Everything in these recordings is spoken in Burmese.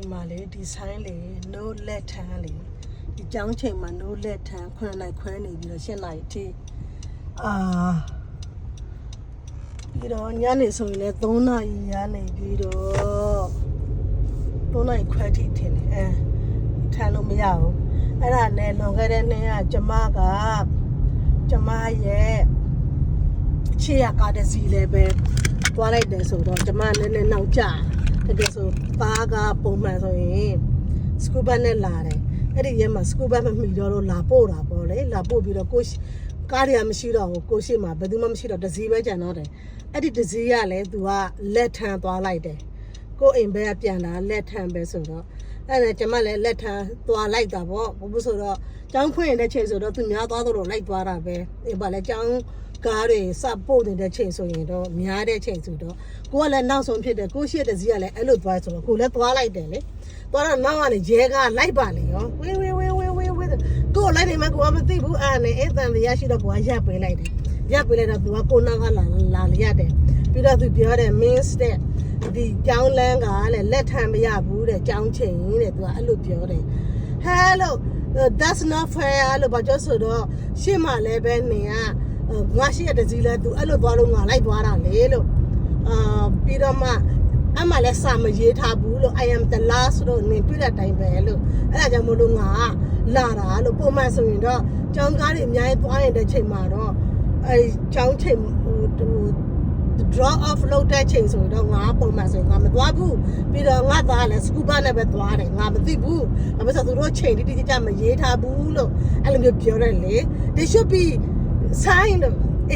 ဒီမှာလေဒီဆိုင်လေ no let hand လေဒီကြောင်းချိန်မှာ no let hand ခွန်းလိုက်ခွဲနေပြီးတော့ရှင်းလိုက်အထိအာပြီးတော့ညနေဆိုရင်လည်း3နာရီရနေပြီးတော့3နာရီခွဲထိထင်တယ်အဲထိုင်လို့မရဘူးအဲ့ဒါနဲ့လွန်ခဲ့တဲ့နေ့ကကျမကကျမရဲ့အခြေရကားတစ်စီးလည်းပဲတွားလိုက်တယ်ဆိုတော့ကျမနည်းနည်းနောက်ကျတ ကယ်ဆိုသားကပုံမှန်ဆိုရင်စကူဘတ်နဲ့လာတယ်အဲ့ဒီရဲမှာစကူဘတ်မမှီတော့လို့လာပို့တာပေါ့လေလာပို့ပြီးတော့ကိုရှိကားတွေကမရှိတော့ဘူးကိုရှိမှာဘယ်သူမှမရှိတော့တစ်စီးပဲကြံတော့တယ်အဲ့ဒီတစ်စီးကလည်းသူကလက်ထမ်းသွားလိုက်တယ်ကိုအိမ်ဘက်ကပြန်လာလက်ထမ်းပဲဆိုတော့အဲ့ဒါကျမလည်းလက်ထမ်းသွားလိုက်တာပေါ့ဘာလို့ဆိုတော့ကျောင်းဖွင့်နေတဲ့ချိန်ဆိုတော့သူများသွားတော့လိုက်သွားတာပဲအေးပါလေကျောင်း ကားတွေစပို့နေတဲ့ချိန်ဆိုရင်တော့များတဲ့ချိန်ဆိုတော့ကိုကလည်းနောက်ဆုံးဖြစ်တယ်ကိုရှိတဲ့ဇီးကလည်းအဲ့လိုသွားဆိုတော့ကိုလည်းသွားလိုက်တယ်လေသွားတော့နောက်ကနေရဲကလိုက်ပါလေရောဝေးဝေးဝေးဝေးဝေးဝေးကိုလိုက်နေမှကိုကမသိဘူးအာနဲ့အဲ့တန်ရရှိတော့ကိုကရပ်ပေးလိုက်တယ်ရပ်ပေးလိုက်တော့သူကကိုနောက်ကလာလာလျက်တယ်ပြီးတော့သူပြောတယ် means တဲ့ဒီကျောင်းလန်းကလည်းလက်ထံမရဘူးတဲ့ကျောင်းချိန်တဲ့သူကအဲ့လိုပြောတယ် hello that's not fair လို့ဘာကြောဆိုတော့ရှေ့မှာလည်းပဲနေက ငါရှိရတဲ့ဇီလဲသူအဲ့လိုသွားလို့ငါလိုက်သွားတာလေလို့အာပြီးတော့မှအမှလည်းစာမရေးထားဘူးလို့ I am the last လို့နေတွေ့တဲ့အတိုင်းပဲလို့အဲ့ဒါကြောင့်မလို့ငါလာတာလို့ပုံမှန်ဆိုရင်တော့ကျောင်းကားတွေအများကြီးသွားနေတဲ့ချိန်မှာတော့အဲကျောင်းချိန်ဟိုဟို draw off လုပ်တဲ့ချိန်ဆိုရင်တော့ငါပုံမှန်ဆိုရင်ငါမသွားဘူးပြီးတော့ငါသားလည်း scuba နဲ့ပဲသွားတယ်ငါမသိဘူးဘာဖြစ်လို့သူတို့ချိန်တိတိကျကျမရေးထားဘူးလို့အဲ့လိုမျိုးပြောတယ်လေ they should be signed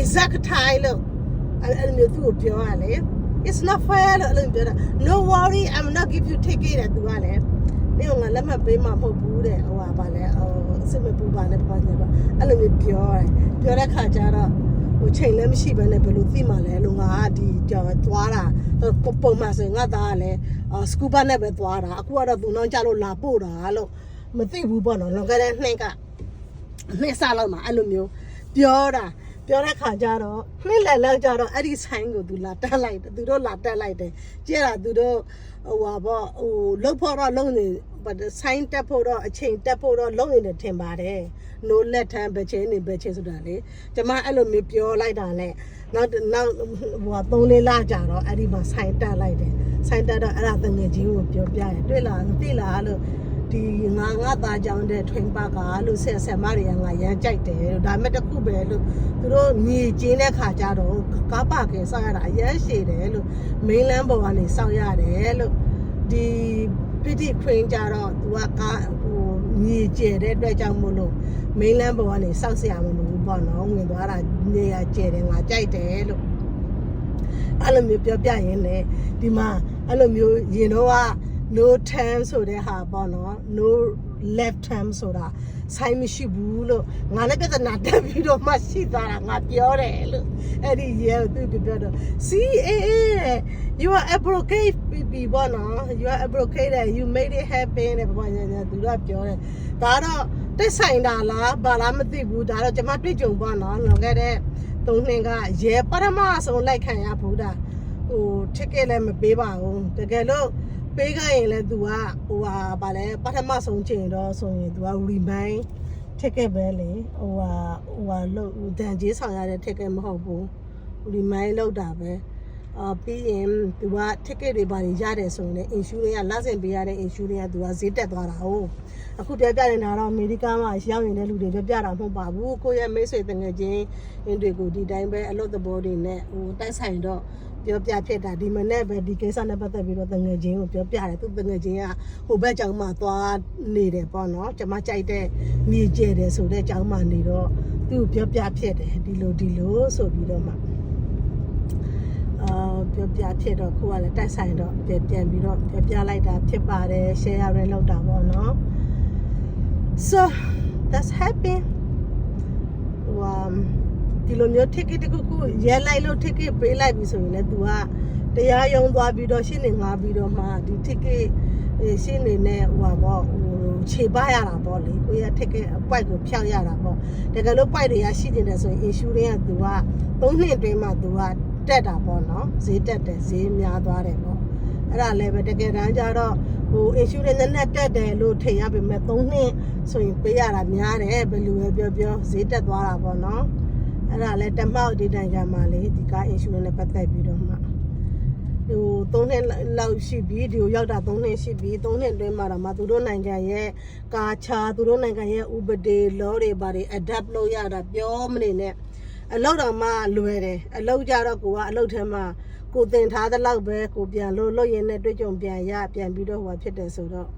exact time လို့အဲ့လိုမျိုးသူ့ကိုပြောရလေ it's not fair လို့အဲ့လိုပြောတာ no worry i'm not give you ticket တဲ့သူကလည်းနေကငါလက်မှတ်ပေးမှာမဟုတ်ဘူးတဲ့ဟိုဟာဗာလဲဟိုစစ်မပူပါနဲ့ပါနေပါအဲ့လိုမျိုးပြောတယ်ပြောတဲ့ခါကျတော့ဟိုချိန်လည်းမရှိဘဲနဲ့ဘယ်လိုသိမှလဲလို့ငါကဒီသွားတာပုံမှန်ဆိုရင်ငါသားကလည်းစကူဘာနဲ့ပဲသွားတာအခုကတော့သူနောက်ကြလို့လာပို့တာလို့မသိဘူးပေါ့နော်လွန်ခဲ့တဲ့နှစ်ကနှစ်ဆလောက်မှအဲ့လိုမျိုး ပြောတာပြောတဲ့ခါကျတော့နှစ်လက်လောက်ကျတော့အဲ့ဒီဆိုင်ကိုသူလာတက်လိုက်တယ်သူတို့လာတက်လိုက်တယ်ကြည့်ရတာသူတို့ဟိုဟာပေါ့ဟိုလှုပ်ဖို့တော့လုံနေဆိုင်တက်ဖို့တော့အချိန်တက်ဖို့တော့လုံနေတယ်ထင်ပါတယ်နိုးလက်ထမ်းပဲချင်းနေပဲချင်းဆိုတာလေကျမအဲ့လိုမျိုးပြောလိုက်တာနဲ့နောက်နောက်ဟိုဟာသုံးလေးလကြာတော့အဲ့ဒီမှာဆိုင်တက်လိုက်တယ်ဆိုင်တက်တော့အဲ့ဒါတငယ်ချင်းကိုပြောပြရတွေ့လားသိလားလို့ ဒီငါငါသားကြောင့်တဲ့ထွင်ပါကလို့ဆက်ဆက်မတွေကငါရမ်းကြိုက်တယ်လို့ဒါမဲ့တခုပဲလို့သူတို့ညီကျင်းတဲ့ခါကြတော့ကားပါကယ်ဆောက်ရတာအရမ်းရှည်တယ်လို့မိန်းလန်းပေါ်ကနေဆောက်ရတယ်လို့ဒီပစ်တိခွင်းကြတော့သူကကားဟိုညီကျဲတဲ့အတွက်ကြောင့်မို့လို့မိန်းလန်းပေါ်ကနေဆောက်ဆရာမလို့ပေါ့နော်ဝင်သွားတာနေရာကျဲတယ်ငါကြိုက်တယ်လို့အဲ့လိုမျိုးပြောပြရင်းနဲ့ဒီမှာအဲ့လိုမျိုးရင်တော့က no turn ဆိုတဲ့ဟာပေါ့နော် no left turn ဆိုတာဆိုင်မရှိဘူးလို့ငါလည်းပြဿနာတက်ပြီးတော့မှရှိသွားတာငါပြောတယ်လို့အဲ့ဒီရဲကိုသူပြောတော့ CAA you are abrogate ပြီပေါ့နော် you are abrogated you made it happen တဲ့ဘာညာညာသူကပြောတယ်ဒါတော့တက်ဆိုင်တာလားဘာလားမသိဘူးဒါတော့ကျွန်မတွေ့ကြုံပေါ့နော်လွန်ခဲ့တဲ့သုံးနှစ်ကရဲပရမဆုံးလိုက်ခံရဘူးတာဟို ticket လည်းမပေးပါဘူးတကယ်လို့ ပေးခဲ့ရင်လည်း तू ကဟိုဟာဗာလဲပထမဆုံးချိန်တော့ဆိုရင် तू က remind ticket ပဲလေဟိုဟာဟိုဟာလို့ဒန်ကြီးဆောင်ရတဲ့ ticket မဟုတ်ဘူး remind လောက်တာပဲအာပြီးရင် तू က ticket တွေပါရတယ်ဆိုရင်လည်း insurance ကလဆင်ပေးရတဲ့ insurance က तू ကဈေးတက်သွားတာဟုတ်အခုပြောပြနေတာတော့အမေရိကန်မှာရောက်နေတဲ့လူတွေပြောပြတာမဟုတ်ပါဘူးကိုယ့်ရဲ့မိတ်ဆွေတငယ်ချင်းအင်းတွေကိုဒီတိုင်းပဲအလို့သဘောတွေနဲ့ဟိုတိုက်ဆိုင်တော့ ပြောပြဖြစ်တာဒီမနေ့ပဲဒီကိစ္စနဲ့ပတ်သက်ပြီးတော့တငယ်ချင်းကိုပြောပြတယ်သူတငယ်ချင်းကဟိုဘက်ကျောင်းမှာသွားနေတယ်ပေါ့နော်ကျမကြိုက်တဲ့မြေကျဲတယ်ဆိုတဲ့ကျောင်းမှာနေတော့သူ့ပြောပြဖြစ်တယ်ဒီလိုဒီလိုဆိုပြီးတော့မှအာပြောပြဖြစ်တော့ခုကလည်းတိုက်ဆိုင်တော့ပြန်ပြန်ပြီးတော့ပြောပြလိုက်တာဖြစ်ပါတယ် share ရလောက်တာပေါ့နော် so that's happy ဟို ဒီလိုမျိုး ticket တခုခုရဲလိုက်လို့ ticket ပေးလိုက်ပြီဆိုရင်လည်း तू ကတရားရုံးသွားပြီးတော့ရှင်းနေငါပြီးတော့မှဒီ ticket ရှင်းနေနဲ့ဟိုပါပေါ့ဟိုခြေပရတာပေါ့လေကိုရ ticket အပွိုက်ကိုဖြောက်ရတာပေါ့တကယ်လို့ပွိုက်တွေကရှိနေတယ်ဆိုရင် insurance က तू က3နှစ်အတွင်းမှာ तू ကတက်တာပေါ့နော်ဈေးတက်တယ်ဈေးများသွားတယ်ပေါ့အဲ့ဒါလည်းပဲတကယ်တမ်းကျတော့ဟ ဟို insurance နဲ့နဲ့တက်တယ်လို့ထင်ရပေမဲ့3နှစ်ဆိုရင်ပေးရတာများတယ်ဘယ်လိုပဲပြောပြောဈေးတက်သွားတာပေါ့နော် အဲ့ဒါလဲတမောက်ဒီနိုင်ငံမှာလေဒီကား insurance နဲ့ပတ်သက်ပြီးတော့မှဟို3နှစ်လောက်ရှိပြီဒီကိုရောက်တာ3နှစ်ရှိပြီ3နှစ်အတွင်းမှာတော့မှသူတို့နိုင်ငံရဲ့ကာချာသူတို့နိုင်ငံရဲ့ဥပဒေလောတွေဘာတွေ adapt လုပ်ရတာပြောမနေနဲ့အလောက်တော့မှလွယ်တယ်အလောက်ကြတော့ကိုကအလောက်ထဲမှာကိုတင်ထားတဲ့လောက်ပဲကိုပြန်လို့လို့ရင်နဲ့တွေ့ကြုံပြန်ရပြန်ပြီးတော့ဟိုဖြစ်တယ်ဆိုတော့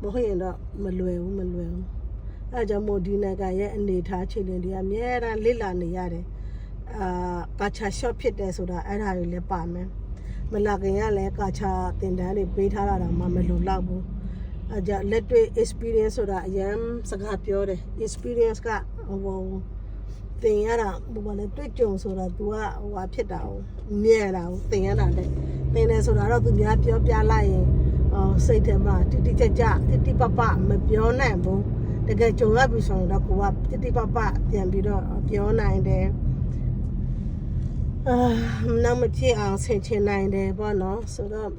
မဟုတ်ရင်တော့မလွယ်ဘူးမလွယ်ဘူး အဲဒါကြောင့်မို့ဒီနိုင်ငံရဲ့အနေထားခြေလင်းတွေအများအားလစ်လာနေရတယ်အာကာချာ shot ဖြစ်တယ်ဆိုတာအဲ့ဒါတွေလည်းပါမယ်မလာခင်ကလည်းကာချာတင်တန်းတွေပေးထားတာတော့မှမလုံလောက်ဘူးအဲကြင့်လက်တွေ့ experience ဆိုတာအရင်စကားပြောတယ် experience ကဟိုတင်ရတာဘယ်လိုလဲတွေ့ကြုံဆိုတာ तू ကဟိုဟာဖြစ်တာ哦မြဲတာ哦တင်ရတာတဲ့တင်တယ်ဆိုတာတော့သူများပြောပြလိုက်ရင်အော်စိတ်ထဲမှာတိတိကျကျတိတိပပမပြောနိုင်ဘူး တကယ်ကြုံရပြီဆိုရင်တော့ကိုကတိတိပပပြန်ပြီးတော့ပြောနိုင်တယ်အာနောက်မကြည့်အောင်ဆင်ခြင်နိုင်တယ်ပေါ့နော်ဆိုတော့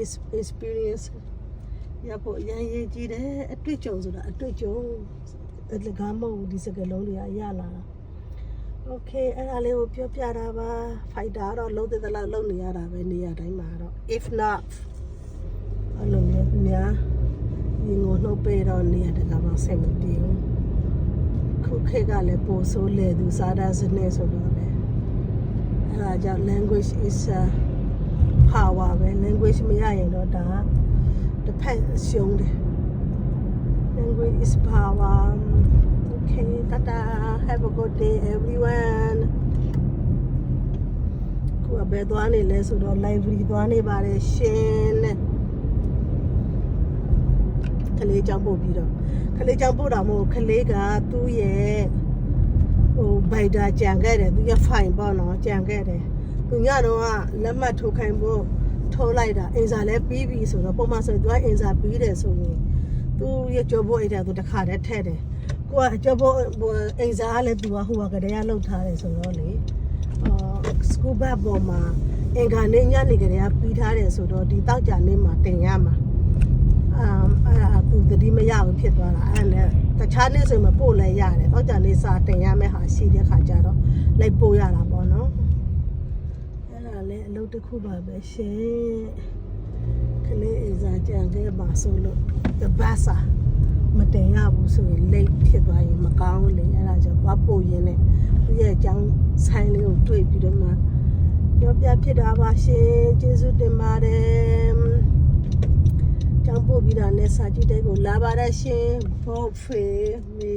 is experience ရဖို့အရင်ရေးကြည့်တယ်အတွေ့အကြုံဆိုတာအတွေ့အကြုံအလကားမဟုတ်ဘူးဒီစကားလုံးတွေကရလာတာ okay အဲ့ဒါလေးကိုပြောပြတာပါ fighter တော့လုံးတဲ့လောက်လုံးနေရတာပဲနေရာတိုင်းမှာတော့ if not အဲ့လိုမျိုးများ ဒီငိုနှုတ်ပေးတော့နေရာတကမှဆက်မပြေဘူးခုခေတ်ကလည်းပိုဆိုးလေသူစားတာစနေဆိုတော့လေအဲ့ဒါကြောင့် language is a power ပဲ language မရရင်တော့ဒါတစ်ဖက်ရှုံးတယ် language is power okay tata have a good day everyone ကိုယ်ကဘယ်သွားနေလဲဆိုတော့ library သွားနေပါတယ်ရှင် တဲ့ကလေးကြောင့်ပို့ပြီးတော့ကလေးကြောင့်ပို့တာမဟုတ်ကလေးကသူ့ရဲ့ဟိုဘိုက်တာကြံခဲ့တယ်သူရဲ့ fine ပေါ့နော်ကြံခဲ့တယ်သူညတော့ကလက်မှတ်ထိုးခိုင်းဖို့ထိုးလိုက်တာအင်စာလည်းပြီးပြီဆိုတော့ပုံမှန်ဆိုရင်သူကအင်စာပြီးတယ်ဆိုရင်သူရဲ့ကြောဖို့အိတ်တာသူတစ်ခါတည်းထည့်တယ်ကိုကကြောဖို့အင်စာကလည်းသူကဟိုကကတည်းကလှုပ်ထားတယ်ဆိုတော့လေအာစကူဘတ်ပေါ်မှာအင်္ဂါနေ့ညနေကတည်းကပြီးထားတယ်ဆိုတော့ဒီတောက်ကြနေ့မှာတင်ရမှာ အမ်အဲ့ဒါသူတတိမရဘူးဖြစ်သွားတာအဲ့နဲ့တခြားနေ့ဆိုရင်မပို့လဲရတယ်တော့ကြနေစာတင်ရမယ့်ဟာရှိတဲ့ခါကျတော့လိုက်ပို့ရတာပေါ့နော်အဲ့ဒါလည်းအလုပ်တစ်ခုပါပဲရှင်ကလေးအစားကြံခဲ့ပါဆိုလို့တပတ်စာမတင်ရဘူးဆိုရင် late ဖြစ်သွားရင်မကောင်းဘူးလေအဲ့ဒါကြောင့်ဘာပို့ရင်းနဲ့သူရဲ့အကြောင်းဆိုင်လေးကိုတွေ့ပြီးတော့မှပြောပြဖြစ်တာပါရှင်ကျေးဇူးတင်ပါတယ် ကျောင်းပို့ပြီးတာနဲ့စာကြည့်တဲ့ကိုလာပါရရှင်ဘော့ဖေမေ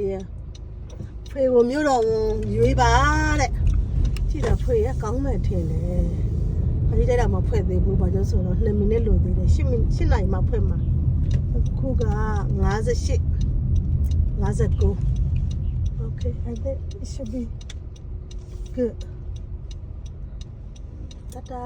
ဖေကိုမျိုးတော်ဝန်ရွေးပါတဲ့ကြည့်တာဖေကကောင်းမှထင်တယ်ခရီးတိုက်တာမဖွဲ့သေးဘူးဘာကြောင့်ဆိုတော့2မိနစ်လိုသေးတယ်10မိနစ်10နိုင်မှဖွဲ့မှာအခုက58 59 Okay I think it should be good ta-da